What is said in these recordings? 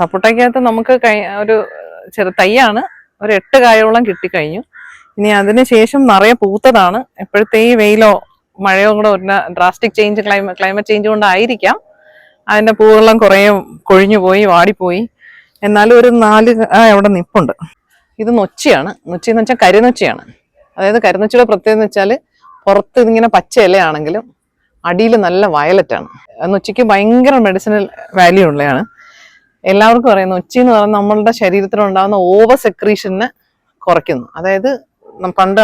സപ്പോട്ടയ്ക്കകത്ത് നമുക്ക് ഒരു ചെറു തൈയാണ്. ഒരു എട്ട് കായോളം കിട്ടിക്കഴിഞ്ഞു. ഇനി അതിന് ശേഷം നിറയെ പൂത്തതാണ്. ഇപ്പോഴത്തെ ഈ വെയിലോ മഴയോ കൂടെ ഒരു ഡ്രാസ്റ്റിക് ചേഞ്ച് ക്ലൈമ ക്ലൈമറ്റ് ചേഞ്ച് കൊണ്ടായിരിക്കാം. അതിന്റെ പൂവെല്ലാം കുറേ കൊഴിഞ്ഞു പോയി വാടിപ്പോയി. എന്നാലും ഒരു നാല് അവിടെ നിപ്പുണ്ട്. ഇത് നൊച്ചിയാണ്. നൊച്ചി എന്ന് വെച്ചാൽ കരിനൊച്ചിയാണ്. അതായത് കരിനൊച്ചിയുടെ പ്രത്യേകത എന്ന് വെച്ചാൽ പുറത്ത് ഇതിങ്ങനെ പച്ച ഇലയാണെങ്കിലും അടിയിൽ നല്ല വയലറ്റാണ്. നൊച്ചിക്ക് ഭയങ്കര മെഡിസിനൽ വാല്യൂ ഉള്ളതാണ് എല്ലാവർക്കും അറിയുന്ന. ഒച്ചി എന്ന് പറയുന്നത് നമ്മളുടെ ശരീരത്തിലുണ്ടാകുന്ന ഓവർ സെക്രീഷനെ കുറയ്ക്കുന്നു. അതായത് പണ്ട്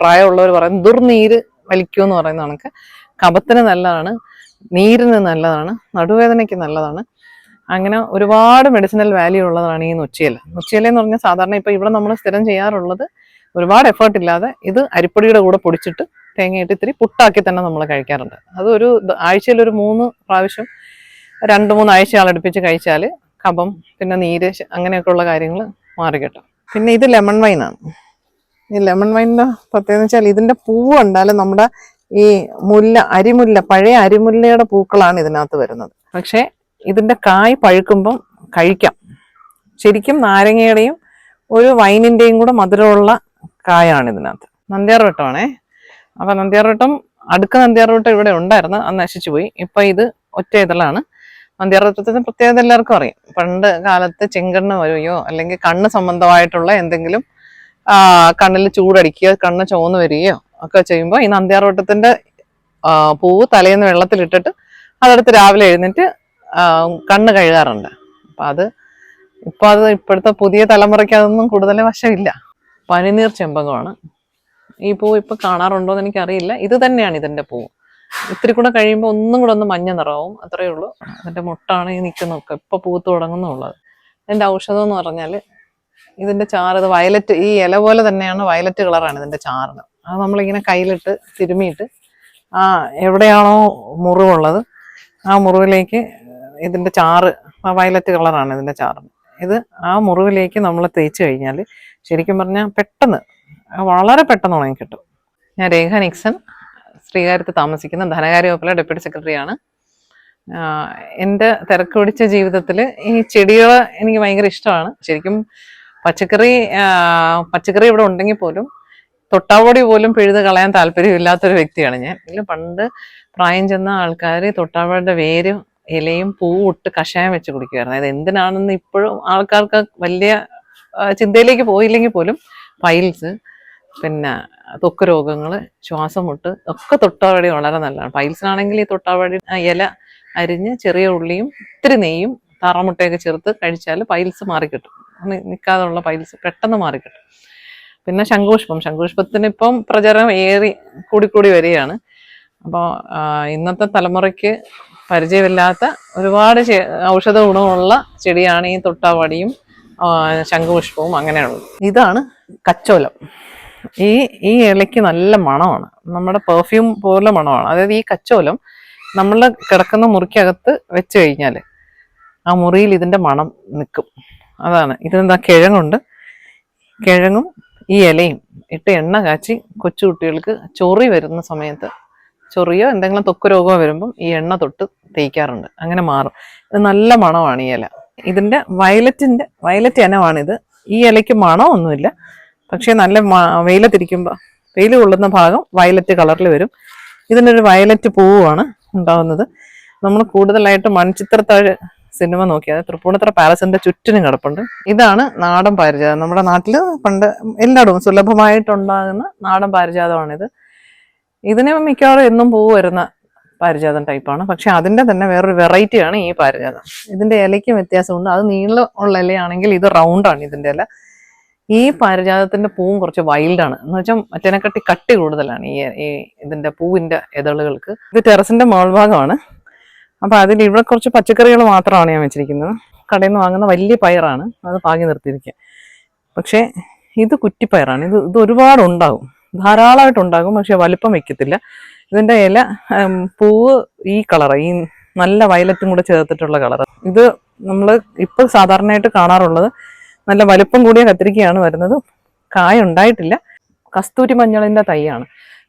പ്രായമുള്ളവർ പറയുന്ന ദുർനീര് വലിക്കൂ എന്ന് പറയുന്ന കണക്ക്. കപത്തിന് നല്ലതാണ് നീരിന് നല്ലതാണ് നടുവേദനയ്ക്ക് നല്ലതാണ്. അങ്ങനെ ഒരുപാട് മെഡിസിനൽ വാല്യൂ ഉള്ളതാണ് ഈ നൊച്ചിയില നൊച്ചിയില എന്ന് പറഞ്ഞാൽ സാധാരണ ഇപ്പൊ ഇവിടെ നമ്മൾ സ്ഥിരം ചെയ്യാറുള്ളത് ഒരുപാട് എഫേർട്ട് ഇല്ലാതെ ഇത് അരിപ്പൊടിയുടെ കൂടെ പൊടിച്ചിട്ട് തേങ്ങയിട്ട് ഇത്തിരി പുട്ടാക്കി തന്നെ നമ്മൾ കഴിക്കാറുണ്ട്. അതൊരു ആഴ്ചയിൽ ഒരു മൂന്ന് പ്രാവശ്യം രണ്ട് മൂന്ന് ആഴ്ച അടുപ്പിച്ച് കഴിച്ചാൽ കഫം പിന്നെ നീര് അങ്ങനെയൊക്കെ അങ്ങനെയൊക്കെയുള്ള കാര്യങ്ങൾ മാറി കിട്ടും. പിന്നെ ഇത് ലെമൺ വൈനാണ്. ഈ ലെമൺ വൈനിന്റെ പ്രത്യേകത വെച്ചാൽ ഇതിന്റെ പൂവ് ഉണ്ടാലും നമ്മുടെ ഈ മുല്ല അരിമുല്ല പഴയ അരിമുല്ലയുടെ പൂക്കളാണ് ഇതിനകത്ത് വരുന്നത്. പക്ഷേ ഇതിന്റെ കായ് പഴുക്കുമ്പം കഴിക്കാം. ശരിക്കും നാരങ്ങയുടെയും ഒരു വൈനിന്റെയും കൂടെ മധുരമുള്ള കായാണ് ഇതിനകത്ത്. നന്ദ്യാർവട്ടമാണേ അപ്പൊ നന്ദ്യാർവട്ടം അടുക്ക നന്ദ്യാർവട്ടം ഇവിടെ ഉണ്ടായിരുന്നു. അത് നശിച്ചു പോയി. ഇപ്പൊ ഇത് ഒറ്റ ഇതളാണ്. നന്ദ്യാർവട്ടത്തിന്റെ പ്രത്യേകത എല്ലാവർക്കും അറിയാം. പണ്ട് കാലത്ത് ചെങ്കണ്ണ് വരികയോ അല്ലെങ്കിൽ കണ്ണ് സംബന്ധമായിട്ടുള്ള എന്തെങ്കിലും കണ്ണിൽ ചൂടടിക്കുകയോ കണ്ണ് ചുവന്ന് വരികയോ ഒക്കെ ചെയ്യുമ്പോൾ ഈ നന്ദ്യാർവട്ടത്തിന്റെ പൂവ് തലേന്ന് വെള്ളത്തിലിട്ടിട്ട് അതെടുത്ത് രാവിലെ എഴുന്നിട്ട് കണ്ണ് കഴുകാറുണ്ട്. അപ്പൊ അത് ഇപ്പൊ അത് ഇപ്പോഴത്തെ പുതിയ തലമുറയ്ക്ക് അതൊന്നും കൂടുതൽ വശമില്ല. പനിനീർ ചെമ്പകമാണ്. ഈ പൂവ് ഇപ്പൊ കാണാറുണ്ടോ എന്ന് എനിക്കറിയില്ല. ഇത് തന്നെയാണ് ഇതിന്റെ പൂവ് ഇത്തിരി കൂടെ കഴിയുമ്പോൾ ഒന്നും കൂടെ ഒന്ന് മഞ്ഞ നിറവും അത്രയേ ഉള്ളൂ. അതിന്റെ മുട്ടാണ് ഈ നിൽക്കുന്നൊക്കെ ഇപ്പൊ പൂത്ത് തുടങ്ങുന്നുള്ളത് ഇതിന്റെ ഔഷധം എന്ന് പറഞ്ഞാൽ ഇതിന്റെ ചാറ് ഇത് വയലറ്റ് ഈ ഇല പോലെ തന്നെയാണ് വയലറ്റ് കളറാണ് ഇതിന്റെ ചാറിന് അത് നമ്മളിങ്ങനെ കയ്യിലിട്ട് തിരുമിയിട്ട് ആ എവിടെയാണോ മുറിവുള്ളത് ആ മുറിവിലേക്ക് ഇതിന്റെ ചാറ് ആ വയലറ്റ് കളറാണ് ഇതിന്റെ ചാറിന് ഇത് ആ മുറിവിലേക്ക് നമ്മൾ തേച്ച് കഴിഞ്ഞാൽ ശരിക്കും പറഞ്ഞാൽ പെട്ടെന്ന് വളരെ പെട്ടെന്ന് ഉണങ്ങി കിട്ടും ഞാൻ രേഖ നിക്സൺ. ശ്രീകാര്യത്ത് താമസിക്കുന്ന ധനകാര്യ വകുപ്പിലെ ഡെപ്യൂട്ടി സെക്രട്ടറിയാണ്. എന്റെ തിരക്ക് പിടിച്ച ജീവിതത്തിൽ ഈ ചെടികൾ എനിക്ക് ഭയങ്കര ഇഷ്ടമാണ്. ശരിക്കും പച്ചക്കറി പച്ചക്കറി ഇവിടെ ഉണ്ടെങ്കിൽ പോലും തൊട്ടാവോടി പോലും പിഴുത് കളയാൻ താല്പര്യമില്ലാത്തൊരു വ്യക്തിയാണ് ഞാൻ. ഇല്ല പണ്ട് പ്രായം ചെന്ന ആൾക്കാർ തൊട്ടാവടിയുടെ വേരും ഇലയും പൂവും ഇട്ട് കഷായം വെച്ച് കുടിക്കുമായിരുന്നു. അത് എന്തിനാണെന്ന് ഇപ്പോഴും ആൾക്കാർക്ക് വലിയ ചിന്തയിലേക്ക് പോയില്ലെങ്കിൽ പോലും പൈൽസ് പിന്നെ ത്വക്ക് രോഗങ്ങൾ ശ്വാസം മുട്ട് ഒക്കെ തൊട്ടാവടി വളരെ നല്ലതാണ്. പൈൽസിനാണെങ്കിൽ ഈ തൊട്ടാവടി ഇല അരിഞ്ഞ് ചെറിയ ഉള്ളിയും ഇത്തിരി നെയ്യും താറാമുട്ടയൊക്കെ ചേർത്ത് കഴിച്ചാൽ പൈൽസ് മാറിക്കിട്ടും. നിൽക്കാതെയുള്ള പൈൽസ് പെട്ടെന്ന് മാറിക്കിട്ടും. പിന്നെ ശംഖുപുഷ്പം. ശംഖുപുഷ്പത്തിന് ഇപ്പം പ്രചാരം ഏറി കൂടിക്കൂടി വരികയാണ്. അപ്പോൾ ഇന്നത്തെ തലമുറയ്ക്ക് പരിചയമില്ലാത്ത ഒരുപാട് ഔഷധ ഗുണമുള്ള ചെടിയാണ് ഈ തൊട്ടാവാടിയും ശംഖുപുഷ്പവും അങ്ങനെയുള്ളത്. ഇതാണ് കച്ചോലം. ഈ ഈ ഇലയ്ക്ക് നല്ല മണമാണ്. നമ്മുടെ പെർഫ്യൂം പോലെ മണമാണ്. അതായത് ഈ കച്ചോലം നമ്മൾ കിടക്കുന്ന മുറിക്കകത്ത് വെച്ച് കഴിഞ്ഞാൽ ആ മുറിയിൽ ഇതിന്റെ മണം നിൽക്കും. അതാണ്. ഇതെന്താ കിഴങ്ങുണ്ട്. കിഴങ്ങും ഈ ഇലയും ഇട്ട് എണ്ണ കാച്ചി കൊച്ചു കുട്ടികൾക്ക് ചൊറി വരുന്ന സമയത്ത് ചൊറിയോ എന്തെങ്കിലും തൊക്ക് രോഗമോ വരുമ്പം ഈ എണ്ണ തൊട്ട് തേക്കാറുണ്ട്. അങ്ങനെ മാറും. ഇത് നല്ല മണമാണ് ഈ ഇല. ഇതിന്റെ വയലറ്റിന്റെ വയലറ്റ് ഇനമാണിത്. ഈ ഇലയ്ക്ക് മണമൊന്നുമില്ല. പക്ഷേ നല്ല വെയിലത്തിരിക്കുമ്പോൾ വെയിൽ കൊള്ളുന്ന ഭാഗം വയലറ്റ് കളറിൽ വരും. ഇതിനൊരു വയലറ്റ് പൂവാണ് ഉണ്ടാകുന്നത് നമ്മൾ കൂടുതലായിട്ട് മൺചിത്രത്താഴ് സിനിമ നോക്കിയാൽ തൃപ്പൂണിത്തറ പാലസിന്റെ ചുറ്റിനും കിടപ്പുണ്ട്. ഇതാണ് നാടൻ പാരിജാതം. നമ്മുടെ നാട്ടിൽ പണ്ട് എല്ലായിടവും സുലഭമായിട്ടുണ്ടാകുന്ന നാടൻ പാരിജാതമാണിത്. ഇതിന് മിക്കവാറും എന്നും പൂ വരുന്ന പാരിജാതം ടൈപ്പാണ്. പക്ഷെ അതിന്റെ തന്നെ വേറൊരു വെറൈറ്റിയാണ് ഈ പാരിജാതം. ഇതിന്റെ ഇലയ്ക്കും വ്യത്യാസമുണ്ട്. അത് നീളം ഉള്ള ഇലയാണെങ്കിൽ ഇത് റൗണ്ടാണ് ഇതിന്റെ ഇല. ഈ പാരിജാതത്തിന്റെ പൂവും കുറച്ച് വൈൽഡാണ് എന്ന് വെച്ചാൽ മറ്റേനെക്കാട്ടി കട്ടി കൂടുതലാണ് ഈ ഇതിന്റെ പൂവിന്റെ ഇതളുകൾക്ക്. ഇത് ടെറസിന്റെ മോൾഭാഗമാണ്. അപ്പൊ അതിൽ ഇവിടെ കുറച്ച് പച്ചക്കറികൾ മാത്രമാണ് ഞാൻ വെച്ചിരിക്കുന്നത്. കടയിൽ നിന്ന് വാങ്ങുന്ന വലിയ പയറാണ്. അത് പാകി നിർത്തിയിരിക്കുക. പക്ഷെ ഇത് കുറ്റിപ്പയറാണ്. ഇത് ഇത് ഒരുപാട് ഉണ്ടാകും. ധാരാളമായിട്ട് ഉണ്ടാകും പക്ഷെ വലിപ്പം വെക്കത്തില്ല. ഇതിന്റെ ഇല പൂവ് ഈ കളർ ഈ നല്ല വയലറ്റും കൂടെ ചേർത്തിട്ടുള്ള കളർ ഇത് നമ്മൾ ഇപ്പോൾ സാധാരണയായിട്ട് കാണാറുള്ളത് നല്ല വലുപ്പം കൂടിയ കത്തിരിക്കയാണ് വരുന്നത്. കായ ഉണ്ടായിട്ടില്ല. കസ്തൂരി മഞ്ഞളിന്റെ തൈയാണ്.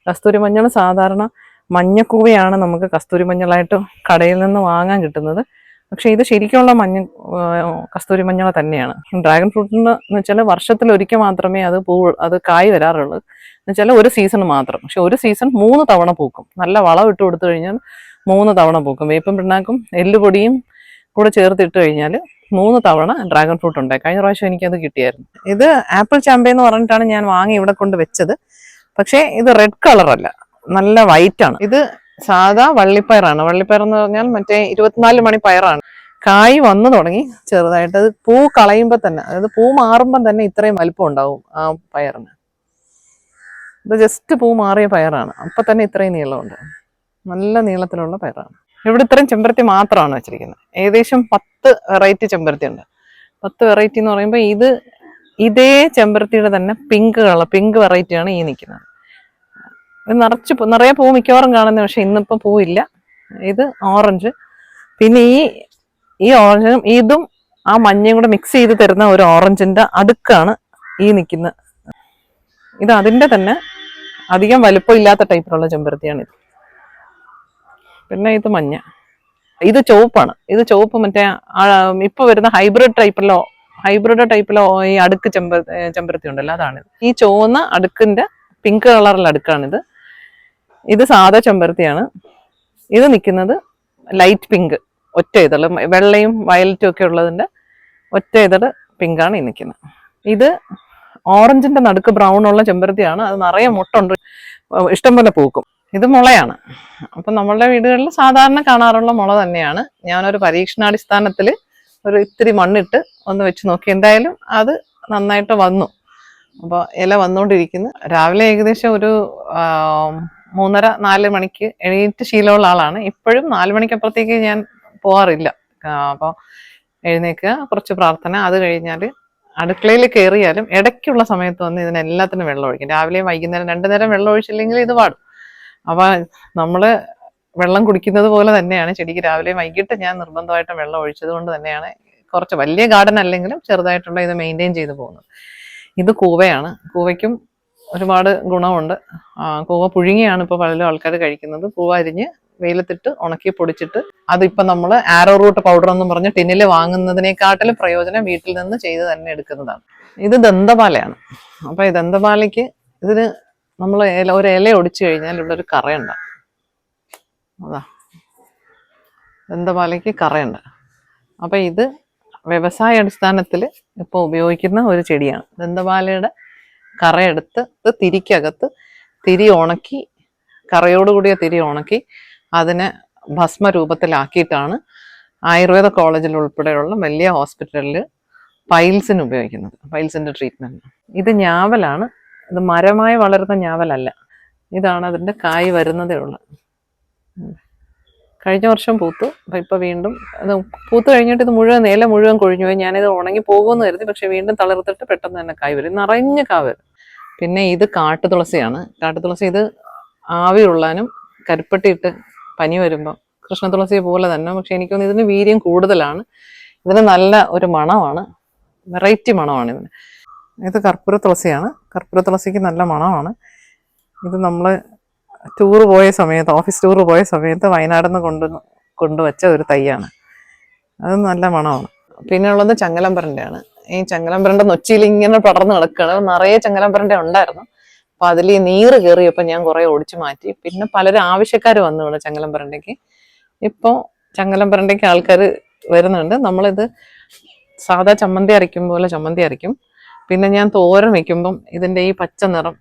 കസ്തൂരി മഞ്ഞൾ സാധാരണ മഞ്ഞക്കൂവയാണ് നമുക്ക് കസ്തൂരി മഞ്ഞളായിട്ട് കടയിൽ നിന്ന് വാങ്ങാൻ കിട്ടുന്നത്. പക്ഷെ ഇത് ശരിക്കുള്ള മഞ്ഞ കസ്തൂരി മഞ്ഞൾ തന്നെയാണ്. ഡ്രാഗൺ ഫ്രൂട്ടിന് എന്ന് വെച്ചാൽ വർഷത്തിൽ ഒരിക്കൽ മാത്രമേ അത് പൂ അത് കായ് വരാറുള്ളൂ. എന്ന് വെച്ചാൽ ഒരു സീസൺ മാത്രം. പക്ഷെ ഒരു സീസൺ മൂന്ന് തവണ പൂക്കും. നല്ല വളം ഇട്ട് കൊടുത്തു കഴിഞ്ഞാൽ മൂന്ന് തവണ പൂക്കും. വേപ്പും പിണ്ണാക്കും എല്ലുപൊടിയും കൂടെ ചേർത്തിട്ട് കഴിഞ്ഞാൽ മൂന്ന് തവണ ഡ്രാഗൺ ഫ്രൂട്ട് ഉണ്ട്. കഴിഞ്ഞ പ്രാവശ്യം എനിക്കത് കിട്ടിയായിരുന്നു. ഇത് ആപ്പിൾ ചാമ്പ എന്ന് പറഞ്ഞിട്ടാണ് ഞാൻ വാങ്ങി ഇവിടെ കൊണ്ട് വെച്ചത്. പക്ഷേ ഇത് റെഡ് കളറല്ല നല്ല വൈറ്റ് ആണ്. ഇത് സാധാ വള്ളിപ്പയറാണ് വള്ളിപ്പയർ എന്ന് പറഞ്ഞാൽ മറ്റേ ഇരുപത്തിനാല് മണി പയറാണ്. കായ് വന്നു തുടങ്ങി ചെറുതായിട്ട്. അത് പൂ കളയുമ്പോൾ തന്നെ അതായത് പൂ മാറുമ്പം തന്നെ ഇത്രയും വലിപ്പം ഉണ്ടാവും ആ പയറിന്. ഇത് ജസ്റ്റ് പൂ മാറിയ പയറാണ്. അപ്പം തന്നെ ഇത്രയും നീളമുണ്ട്. നല്ല നീളത്തിലുള്ള പയറാണ്. ഇവിടെ ഇത്രയും ചെമ്പരത്തി മാത്രമാണ് വെച്ചിരിക്കുന്നത്. ഏകദേശം പത്ത് വെറൈറ്റി ചെമ്പരത്തി ഉണ്ട്. പത്ത് വെറൈറ്റി എന്ന് പറയുമ്പോൾ ഇത് ഇതേ ചെമ്പരത്തിയുടെ തന്നെ പിങ്ക് കളർ പിങ്ക് വെറൈറ്റിയാണ് ഈ നിൽക്കുന്നത്. ഇത് നിറച്ച് നിറയെ പൂ മിക്കവാറും കാണുന്നത് പക്ഷെ ഇന്നിപ്പോൾ പൂവില്ല. ഇത് ഓറഞ്ച് പിന്നെ ഈ ഈ ഓറഞ്ചും ഇതും ആ മഞ്ഞയും കൂടെ മിക്സ് ചെയ്ത് തരുന്ന ഒരു ഓറഞ്ചിന്റെ അടുക്കാണ് ഈ നിൽക്കുന്ന ഇത് അതിന്റെ തന്നെ അധികം വലുപ്പം ഇല്ലാത്ത ടൈപ്പിലുള്ള ചെമ്പരത്തിയാണ് ഇത് പിന്നെ ഇത് മഞ്ഞ. ഇത് ചുവപ്പാണ്. ഇത് ചുവപ്പ് മറ്റേ ഇപ്പൊ വരുന്ന ഹൈബ്രിഡ് ടൈപ്പിലോ ഹൈബ്രിഡ് ടൈപ്പിലോ ഈ അടുക്ക് ചെമ്പ ചെമ്പരത്തി ഉണ്ടല്ലോ അതാണ്. ഈ ചുവന്ന അടുക്കിന്റെ പിങ്ക് കളറിൽ അടുക്കാണിത്. ഇത് സാധാ ചെമ്പരത്തിയാണ്. ഇത് നിൽക്കുന്നത് ലൈറ്റ് പിങ്ക് ഒറ്റ ഇതൾ വെള്ളയും വയലറ്റും ഒക്കെ ഉള്ളതിന്റെ ഒറ്റ ഇതൾ പിങ്കാണ് ഈ നിൽക്കുന്നത് ഇത് ഓറഞ്ചിന്റെ നടുക്ക് ബ്രൗൺ ഉള്ള ചെമ്പരത്തിയാണ്. അത് നിറയെ മുട്ടുണ്ട്. ഇഷ്ടം പോലെ പൂക്കും. ഇത് മുളയാണ്. അപ്പൊ നമ്മളുടെ വീടുകളിൽ സാധാരണ കാണാറുള്ള മുള തന്നെയാണ്. ഞാനൊരു പരീക്ഷണാടിസ്ഥാനത്തിൽ ഒരു ഇത്തിരി മണ്ണിട്ട് ഒന്ന് വെച്ച് നോക്കി. എന്തായാലും അത് നന്നായിട്ട് വന്നു. അപ്പോൾ ഇല വന്നുകൊണ്ടിരിക്കുന്നു രാവിലെ ഏകദേശം ഒരു മൂന്നര നാല് മണിക്ക് എഴുന്നേറ്റ് ശീലമുള്ള ആളാണ്. ഇപ്പോഴും നാല് മണിക്കപ്പുറത്തേക്ക് ഞാൻ പോവാറില്ല. അപ്പോൾ എഴുന്നേക്കുക കുറച്ച് പ്രാർത്ഥന അത് കഴിഞ്ഞാൽ അടുക്കളയിൽ കയറിയാലും ഇടയ്ക്കുള്ള സമയത്ത് വന്ന് ഇതിനെല്ലാത്തിനും വെള്ളം ഒഴിക്കും. രാവിലെയും വൈകുന്നേരം രണ്ടു നേരം വെള്ളം ഒഴിച്ചില്ലെങ്കിൽ ഇത് പാടും. അപ്പൊ നമ്മൾ വെള്ളം കുടിക്കുന്നത് പോലെ തന്നെയാണ്. ചെടിക്ക് രാവിലെ വൈകിട്ട് ഞാൻ നിർബന്ധമായിട്ടും വെള്ളം ഒഴിച്ചത് കൊണ്ട് തന്നെയാണ്. കുറച്ച് വലിയ ഗാർഡൻ അല്ലെങ്കിലും ചെറുതായിട്ടുള്ള ഇത് മെയിന്റെയിൻ ചെയ്തു പോകുന്നത്. ഇത് കൂവയാണ്. കൂവയ്ക്കും ഒരുപാട് ഗുണമുണ്ട്. കൂവ പുഴുങ്ങിയാണ് ഇപ്പോൾ പലരും ആൾക്കാർ കഴിക്കുന്നത്. കൂവ അരിഞ്ഞ് വെയിലത്തിട്ട് ഉണക്കി പൊടിച്ചിട്ട് അതിപ്പോൾ നമ്മൾ ആരോ റൂട്ട് പൗഡർ എന്ന് പറഞ്ഞ് ടിന്നിൽ വാങ്ങുന്നതിനെക്കാട്ടിലും പ്രയോജനം വീട്ടിൽ നിന്ന് ചെയ്ത് തന്നെ എടുക്കുന്നതാണ്. ഇത് ദന്തപാലയാണ്. അപ്പോൾ ഈ ദന്തപാലയ്ക്ക് ഇതിന് നമ്മൾ ഒരു ഇല ഒടിച്ചു കഴിഞ്ഞാൽ ഇവിടെ ഒരു കറയുണ്ട്. അതാ. ദന്തപാലയ്ക്ക് കറയുണ്ട്. അപ്പം ഇത് വ്യവസായ അടിസ്ഥാനത്തിൽ ഇപ്പോൾ ഉപയോഗിക്കുന്ന ഒരു ചെടിയാണ്. ദന്തപാലയുടെ കറയെടുത്ത് ഇത് തിരിക്കകത്ത് തിരി ഉണക്കി കറയോടുകൂടിയ തിരി ഉണക്കി അതിനെ ഭസ്മ രൂപത്തിലാക്കിയിട്ടാണ് ആയുർവേദ കോളേജിൽ ഉൾപ്പെടെയുള്ള വലിയ ഹോസ്പിറ്റലിൽ പൈൽസിന് ഉപയോഗിക്കുന്നത് പൈൽസിന്റെ ട്രീറ്റ്മെന്റ് ഇത് ഞാവലാണ് ഇത് മരമായി വളരുന്ന ഞാവലല്ല. ഇതാണ് അതിന്റെ കായ് വരുന്നതേ ഉള്ളു. കഴിഞ്ഞ വർഷം പൂത്തു. അപ്പം ഇപ്പം വീണ്ടും അത് പൂത്ത് കഴിഞ്ഞിട്ട് ഇത് മുഴുവൻ ഇല മുഴുവൻ കൊഴിഞ്ഞു പോയി. ഞാനിത് ഉണങ്ങി പോകുമെന്ന് കരുതി പക്ഷേ വീണ്ടും തളർത്തിട്ട് പെട്ടെന്ന് തന്നെ കായ് വരും. നിറഞ്ഞ കാ വരും പിന്നെ ഇത് കാട്ടുതുളസിയാണ് കാട്ടുതുളസി ഇത് ആവി ഉള്ളാനും കരിപ്പട്ടിയിട്ട് പനി കൃഷ്ണ കൃഷ്ണതുളസിയെ പോലെ തന്നെ. പക്ഷെ എനിക്ക് തോന്നുന്നു ഇതിന് വീര്യം കൂടുതലാണ്. ഇതിന് നല്ല ഒരു മണമാണ്. വെറൈറ്റി മണമാണ് ഇതിന്. ഇത് കർപ്പൂര തുളസിയാണ്. കർപ്പൂര തുളസിക്ക് നല്ല മണമാണ്. ഇത് നമ്മൾ ടൂർ പോയ സമയത്ത് ഓഫീസ് ടൂർ പോയ സമയത്ത് വയനാട് നിന്ന് കൊണ്ടു കൊണ്ടുവച്ച ഒരു തൈയാണ്. അത് നല്ല മണമാണ്. പിന്നെ ഉള്ളത് ചങ്ങലമ്പരന്റെയാണ് ഈ ചങ്ങലംപരന്റെ നൊച്ചിയിൽ ഇങ്ങനെ പടർന്ന് കിടക്കുകയാണ് നിറയെ ചങ്ങലംപരന്റെ ഉണ്ടായിരുന്നു. അപ്പോൾ അതിൽ നീറ് കയറിയപ്പോൾ ഞാൻ കുറേ ഒടിച്ചു മാറ്റി. പിന്നെ പലരും ആവശ്യക്കാർ വന്നു ഇവിടെ ചങ്ങലമ്പരണ്ടയ്ക്ക് ഇപ്പോൾ ചങ്ങലമ്പരണ്ടയ്ക്ക് ആൾക്കാർ വരുന്നുണ്ട്. നമ്മളിത് സാധാ ചമ്മന്തി അരയ്ക്കും പോലെ ചമ്മന്തി അരയ്ക്കും. പിന്നെ ഞാൻ തോരൻ വെക്കുമ്പം ഇതിന്റെ ഈ പച്ച നിറം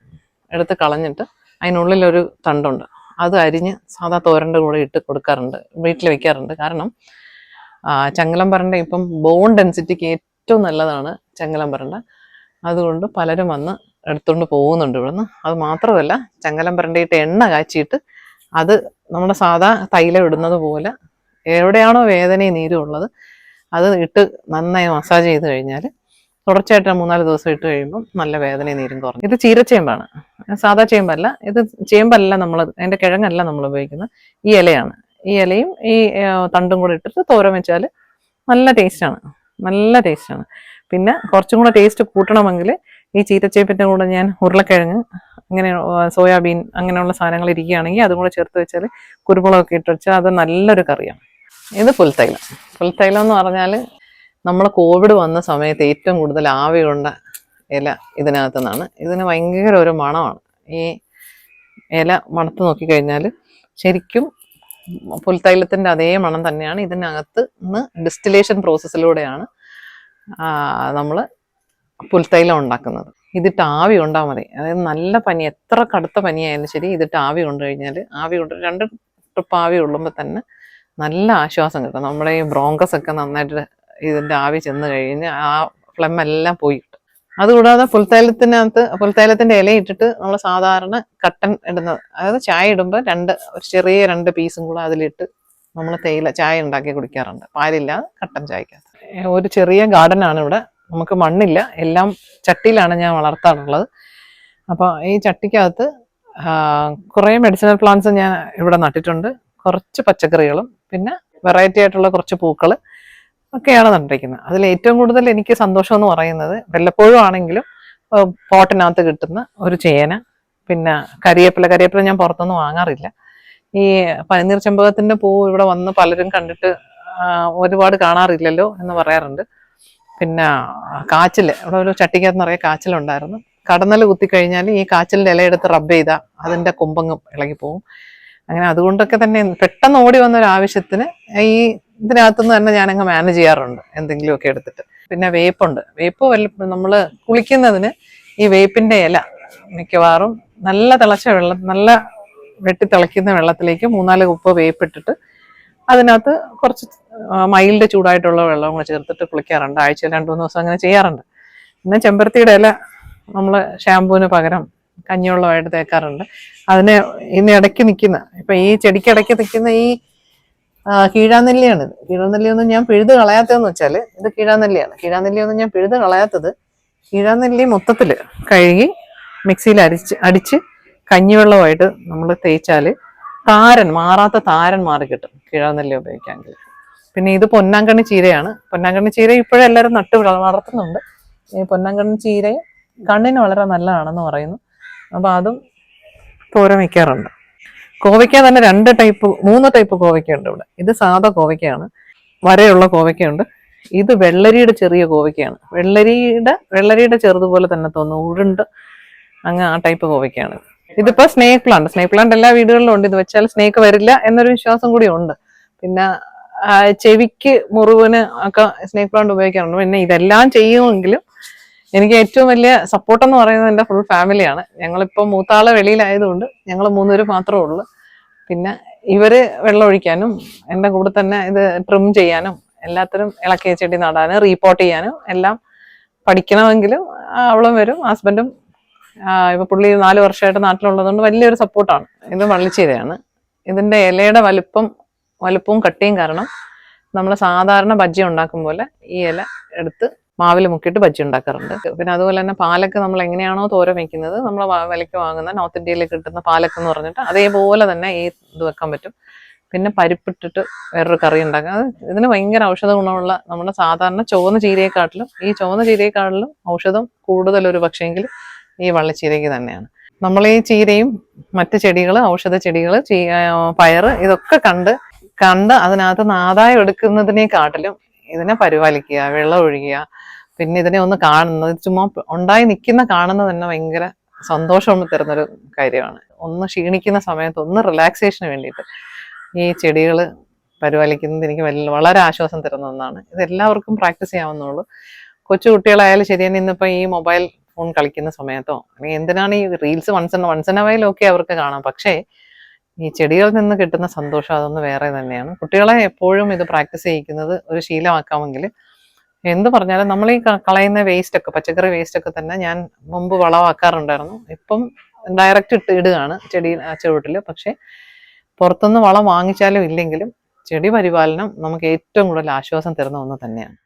എടുത്ത് കളഞ്ഞിട്ട് അതിനുള്ളിലൊരു തണ്ടുണ്ട്. അത് അരിഞ്ഞ് സാധാ തോരന്റെ കൂടെ ഇട്ട് കൊടുക്കാറുണ്ട് വീട്ടിൽ വെക്കാറുണ്ട്. കാരണം ചങ്ങലം പറണ്ട ഇപ്പം ബോൺ ഡെൻസിറ്റിക്ക് ഏറ്റവും നല്ലതാണ് ചങ്ങലം പറണ്ട അതുകൊണ്ട് പലരും വന്ന് എടുത്തുകൊണ്ട് പോകുന്നുണ്ട് ഇവിടുന്ന്. അത് മാത്രമല്ല ചങ്ങലം പറണ്ടയിട്ട് എണ്ണ കാച്ചിയിട്ട് അത് നമ്മുടെ സാധാ തൈലം ഇടുന്നത് പോലെ എവിടെയാണോ വേദനയും നീരും ഉള്ളത് അത് ഇട്ട് നന്നായി മസാജ് ചെയ്ത് കഴിഞ്ഞാൽ തുടർച്ചയായിട്ട് മൂന്നാൽ ദിവസം ഇട്ട് കഴിയുമ്പോൾ നല്ല വേദനയും നീരും കുറഞ്ഞു. ഇത് ചീരച്ചേമ്പാണ് സാധാ ചേമ്പല്ല. ഇത് ചേമ്പല്ല നമ്മൾ അതിന്റെ കിഴങ്ങല്ല നമ്മൾ ഉപയോഗിക്കുന്നത്. ഈ ഇലയാണ്. ഈ ഇലയും ഈ തണ്ടും കൂടെ ഇട്ടിട്ട് തോരൻ വെച്ചാൽ നല്ല ടേസ്റ്റാണ്. നല്ല ടേസ്റ്റാണ്. പിന്നെ കുറച്ചും കൂടെ ടേസ്റ്റ് കൂട്ടണമെങ്കിൽ ഈ ചീരച്ചേപ്പിന്റെ കൂടെ ഞാൻ ഉരുളക്കിഴങ്ങ് അങ്ങനെ സോയാബീൻ അങ്ങനെയുള്ള സാധനങ്ങൾ ഇരിക്കുകയാണെങ്കിൽ അതും കൂടെ ചേർത്ത് വെച്ചാൽ കുരുമുളകൊക്കെ ഇട്ട് വെച്ചാൽ അത് നല്ലൊരു കറിയാണ്. ഇത് പുൽത്തൈലം. പുൽത്തൈലം എന്ന് പറഞ്ഞാൽ നമ്മൾ കോവിഡ് വന്ന സമയത്ത് ഏറ്റവും കൂടുതൽ ആവി കൊണ്ട ഇല ഇതിനകത്തു നിന്നാണ് ഇതിന് ഭയങ്കര ഒരു മണമാണ്. ഈ ഇല മണത്ത് നോക്കിക്കഴിഞ്ഞാൽ ശരിക്കും പുൽത്തൈലത്തിന്റെ അതേ മണം തന്നെയാണ് ഇതിനകത്ത് നിന്ന് ഡിസ്റ്റിലേഷൻ പ്രോസസ്സിലൂടെയാണ് നമ്മൾ പുൽത്തൈലം ഉണ്ടാക്കുന്നത്. ഇതിട്ട് ആവി കൊണ്ടാൽ മതി. അതായത് നല്ല പനി എത്ര കടുത്ത പനിയായാലും ശരി ഇതിട്ട് ആവി കൊണ്ടു കഴിഞ്ഞാൽ ആവി കൊണ്ട് രണ്ട് ട്രിപ്പ് ആവി കൊള്ളുമ്പോൾ തന്നെ നല്ല ആശ്വാസം കിട്ടും. നമ്മുടെ ഈ ബ്രോങ്കസ് ഒക്കെ നന്നായിട്ട് ഇതിന്റെ ആവി ചെന്ന് കഴിഞ്ഞ് ആ ഫ്ലം എല്ലാം പോയി. കിട്ടും അതുകൂടാതെ പുൽത്തൈലത്തിനകത്ത് പുൽത്തൈലത്തിന്റെ ഇല ഇട്ടിട്ട് നമ്മൾ സാധാരണ കട്ടൻ ഇടുന്നത് അതായത് ചായ ഇടുമ്പോൾ രണ്ട് ഒരു ചെറിയ രണ്ട് പീസും കൂടെ അതിലിട്ട് നമ്മൾ തേയില ചായ ഉണ്ടാക്കി കുടിക്കാറുണ്ട്. പാലില്ലാതെ കട്ടൻ ചായക്കകത്ത്. ഒരു ചെറിയ ഗാർഡൻ ആണ് ഇവിടെ. നമുക്ക് മണ്ണില്ല. എല്ലാം ചട്ടിയിലാണ് ഞാൻ വളർത്താറുള്ളത്. അപ്പോൾ ഈ ചട്ടിക്കകത്ത് കുറേ മെഡിസിനൽ പ്ലാന്റ്സ് ഞാൻ ഇവിടെ നട്ടിട്ടുണ്ട്. കുറച്ച് പച്ചക്കറികളും പിന്നെ വെറൈറ്റി ആയിട്ടുള്ള കുറച്ച് പൂക്കൾ ഒക്കെയാണ് നട്ടിരിക്കുന്നത് അതിൽ ഏറ്റവും കൂടുതൽ എനിക്ക് സന്തോഷം എന്ന് പറയുന്നത് വല്ലപ്പോഴും ആണെങ്കിലും പോട്ടിനകത്ത് കിട്ടുന്ന ഒരു ചേന പിന്നെ കരിയേപ്പില. കരിയേപ്പില ഞാൻ പുറത്തൊന്നും വാങ്ങാറില്ല. ഈ പനിനീർ ചെമ്പകത്തിന്റെ പൂ ഇവിടെ വന്ന് പലരും കണ്ടിട്ട് ഒരുപാട് കാണാറില്ലല്ലോ എന്ന് പറയാറുണ്ട്. പിന്നെ കാച്ചിൽ. ഇവിടെ ഒരു ചട്ടിക്കകത്ത് നിറയെ കാച്ചിലുണ്ടായിരുന്നു. കടന്നൽ കുത്തിക്കഴിഞ്ഞാൽ ഈ കാച്ചിലിന്റെ ഇലയെടുത്ത് റബ്ബ് ചെയ്താൽ അതിന്റെ കുമ്പങ്ങും ഇളകി പോകും അങ്ങനെ അതുകൊണ്ടൊക്കെ തന്നെ പെട്ടെന്ന് ഓടി വന്ന ഒരു ആവശ്യത്തിന് ഈ ഇതിനകത്തുനിന്ന് തന്നെ ഞാനങ്ങ് മാനേജ് ചെയ്യാറുണ്ട്. എന്തെങ്കിലുമൊക്കെ എടുത്തിട്ട്. പിന്നെ വേപ്പുണ്ട്. വേപ്പ് വല്ല നമ്മൾ കുളിക്കുന്നതിന് ഈ വേപ്പിന്റെ ഇല മിക്കവാറും നല്ല തിളച്ച വെള്ളം നല്ല വെട്ടി തിളയ്ക്കുന്ന വെള്ളത്തിലേക്ക് മൂന്നാൽ കുപ്പ് വേപ്പിട്ടിട്ട് അതിനകത്ത് കുറച്ച് മൈൽഡ് ചൂടായിട്ടുള്ള വെള്ളം കൂടെ ചേർത്തിട്ട് കുളിക്കാറുണ്ട്. ആഴ്ചയിൽ രണ്ട് മൂന്ന് ദിവസം അങ്ങനെ ചെയ്യാറുണ്ട്. പിന്നെ ചെമ്പരത്തിയുടെ ഇല നമ്മൾ ഷാമ്പൂവിന് പകരം കഞ്ഞിവെള്ളമായിട്ട് തേക്കാറുണ്ട്. അതിന് ഇന്ന് ഇടയ്ക്ക് നിൽക്കുന്ന ഇപ്പം ഈ ചെടിക്ക് ഇടയ്ക്ക് നിൽക്കുന്ന ഈ കീഴാനെല്ലിയാണ്. കീഴാനെല്ലിയൊന്നും ഞാൻ പിഴുത് കളയാത്തതെന്ന് വെച്ചാൽ ഇത് കീഴാനെല്ലിയാണ്. കീഴാനെല്ലിയൊന്നും ഞാൻ പിഴുത് കളയാത്തത് കീഴാനെല്ലി മൊത്തത്തിൽ കഴുകി മിക്സിയിൽ അരിച്ച് അടിച്ച് കഞ്ഞിവെള്ളമായിട്ട് നമ്മൾ തേച്ചാൽ താരൻ മാറാത്ത താരൻ മാറി കിട്ടും കീഴാനെല്ലി ഉപയോഗിക്കാമെങ്കിൽ പിന്നെ ഇത് പൊന്നാങ്കണ്ണി ചീരയാണ്. പൊന്നാങ്കണ്ണി ചീര ഇപ്പോഴും എല്ലാവരും നട്ട് വളർത്തുന്നുണ്ട്. ഈ പൊന്നാങ്കണ്ണി ചീരയും കണ്ണിന് വളരെ നല്ലതാണെന്ന് പറയുന്നു. അപ്പോൾ അതും തോരൻ വയ്ക്കാറുണ്ട്. കോവയ്ക്ക തന്നെ രണ്ട് ടൈപ്പ് മൂന്ന് ടൈപ്പ് കോവയ്ക്കുണ്ട് ഇവിടെ. ഇത് സാധാ കോവയ്ക്കയാണ് വരയുള്ള കോവയ്ക്കയുണ്ട് ഇത് വെള്ളരിയുടെ ചെറിയ കോവയ്ക്കയാണ് വെള്ളരിയുടെ വെള്ളരിയുടെ ചെറുതുപോലെ തന്നെ തോന്നുന്നു. ഉരുണ്ട് അങ്ങ് ആ ടൈപ്പ് കോവയ്ക്കയാണ് ഇതിപ്പോ സ്നേക്ക് പ്ലാന്റ് സ്നേക്ക് പ്ലാന്റ് എല്ലാ വീടുകളിലും ഉണ്ട്. ഇത് വെച്ചാൽ സ്നേക്ക് വരില്ല എന്നൊരു വിശ്വാസം കൂടി ഉണ്ട്. പിന്നെ ചെവിക്ക് മുറിവിന് ഒക്കെ സ്നേക്ക് പ്ലാന്റ് ഉപയോഗിക്കാറുണ്ട്. പിന്നെ ഇതെല്ലാം ചെയ്യുമെങ്കിലും എനിക്ക് ഏറ്റവും വലിയ സപ്പോർട്ട് എന്ന് പറയുന്നത് എന്റെ ഫുൾ ഫാമിലിയാണ് ഞങ്ങളിപ്പോൾ മൂത്താൾ വെളിയിലായതുകൊണ്ട് ഞങ്ങൾ മൂന്നുപേര് മാത്രമേ ഉള്ളൂ. പിന്നെ ഇവർ വെള്ളം ഒഴിക്കാനും എന്റെ കൂടെ തന്നെ ഇത് ട്രിം ചെയ്യാനും എല്ലാത്തിനും ഇളക്കിയ ചെടി നടാനും റീപോർട്ട് ചെയ്യാനും എല്ലാം പഠിക്കണമെങ്കിലും അവളും വരും ഹസ്ബൻഡും ഇപ്പൊ പുള്ളി നാല് വർഷമായിട്ട് നാട്ടിലുള്ളതുകൊണ്ട് വലിയൊരു സപ്പോർട്ടാണ് ഇത് വള്ളിച്ചീരയാണ്. ഇതിന്റെ ഇലയുടെ വലുപ്പം വലുപ്പവും കട്ടിയും കാരണം നമ്മൾ സാധാരണ ബജ്ജി ഉണ്ടാക്കും പോലെ ഈ ഇല എടുത്ത് മാവിൽ മുക്കിയിട്ട് ബജ്ജി ഉണ്ടാക്കാറുണ്ട്. പിന്നെ അതുപോലെ തന്നെ പാലക്ക് നമ്മൾ എങ്ങനെയാണോ തോര വെക്കുന്നത് നമ്മൾ വിലയ്ക്ക് വാങ്ങുന്ന നോർത്ത് ഇന്ത്യയിൽ കിട്ടുന്ന പാലക്ക് എന്ന് പറഞ്ഞിട്ട് അതേപോലെ തന്നെ ഈ ഇത് വെക്കാൻ പറ്റും. പിന്നെ പരിപ്പിട്ടിട്ട് വേറൊരു കറി ഉണ്ടാക്കാം. ഇതിന് ഭയങ്കര ഔഷധ ഗുണമുള്ള നമ്മുടെ സാധാരണ ചുവന്ന ചീരയെക്കാട്ടിലും ഈ ചുവന്ന ചീരയെക്കാട്ടിലും ഔഷധം കൂടുതൽ ഒരു പക്ഷേങ്കിൽ ഈ വള്ളിച്ചീരയ്ക്ക് തന്നെയാണ്. നമ്മൾ ഈ ചീരയും മറ്റ് ചെടികൾ ഔഷധ ചെടികൾ പയറ് ഇതൊക്കെ കണ്ട് കണ്ട് അതിനകത്ത് നിന്ന് ആദായം എടുക്കുന്നതിനെക്കാട്ടിലും ഇതിനെ പരിപാലിക്കുക വെള്ളം ഒഴിക്കുക പിന്നെ ഇതിനെ ഒന്ന് കാണുന്നത് ചുമ്മാ ഉണ്ടായി നിൽക്കുന്ന കാണുന്നത് തന്നെ ഭയങ്കര സന്തോഷം തരുന്നൊരു കാര്യമാണ്. ഒന്ന് ക്ഷീണിക്കുന്ന സമയത്ത് ഒന്ന് റിലാക്സേഷന് വേണ്ടിയിട്ട് ഈ ചെടികൾ പരിപാലിക്കുന്നത് എനിക്ക് വളരെ ആശ്വാസം തരുന്ന ഒന്നാണ്. ഇത് എല്ലാവർക്കും പ്രാക്ടീസ് ചെയ്യാവുന്നുള്ളൂ കൊച്ചു കുട്ടികളായാലും ശരി ഇന്നിപ്പോൾ ഈ മൊബൈൽ ഫോൺ കളിക്കുന്ന സമയത്തോ അല്ലെങ്കിൽ എന്തിനാണ് ഈ റീൽസ് വൺസ് വൺസ് എൻ അവയിലൊക്കെ അവർക്ക് കാണാം. പക്ഷേ ഈ ചെടികളിൽ നിന്ന് കിട്ടുന്ന സന്തോഷം അതൊന്ന് വേറെ തന്നെയാണ്. കുട്ടികളെ എപ്പോഴും ഇത് പ്രാക്ടീസ് ചെയ്യിക്കുന്നത് ഒരു ശീലമാക്കാമെങ്കിൽ എന്ത് പറഞ്ഞാലും നമ്മൾ ഈ കളയുന്ന വേസ്റ്റ് ഒക്കെ പച്ചക്കറി വേസ്റ്റ് ഒക്കെ തന്നെ ഞാൻ മുമ്പ് വളമാക്കാറുണ്ടായിരുന്നു. ഇപ്പം ഡയറക്റ്റ് ഇട്ട് ഇടുകയാണ് ചെടി ചുവട്ടിൽ പക്ഷേ പുറത്തുനിന്ന് വളം വാങ്ങിച്ചാലും ഇല്ലെങ്കിലും ചെടി പരിപാലനം നമുക്ക് ഏറ്റവും കൂടുതൽ ആശ്വാസം തരുന്ന ഒന്ന് തന്നെയാണ്.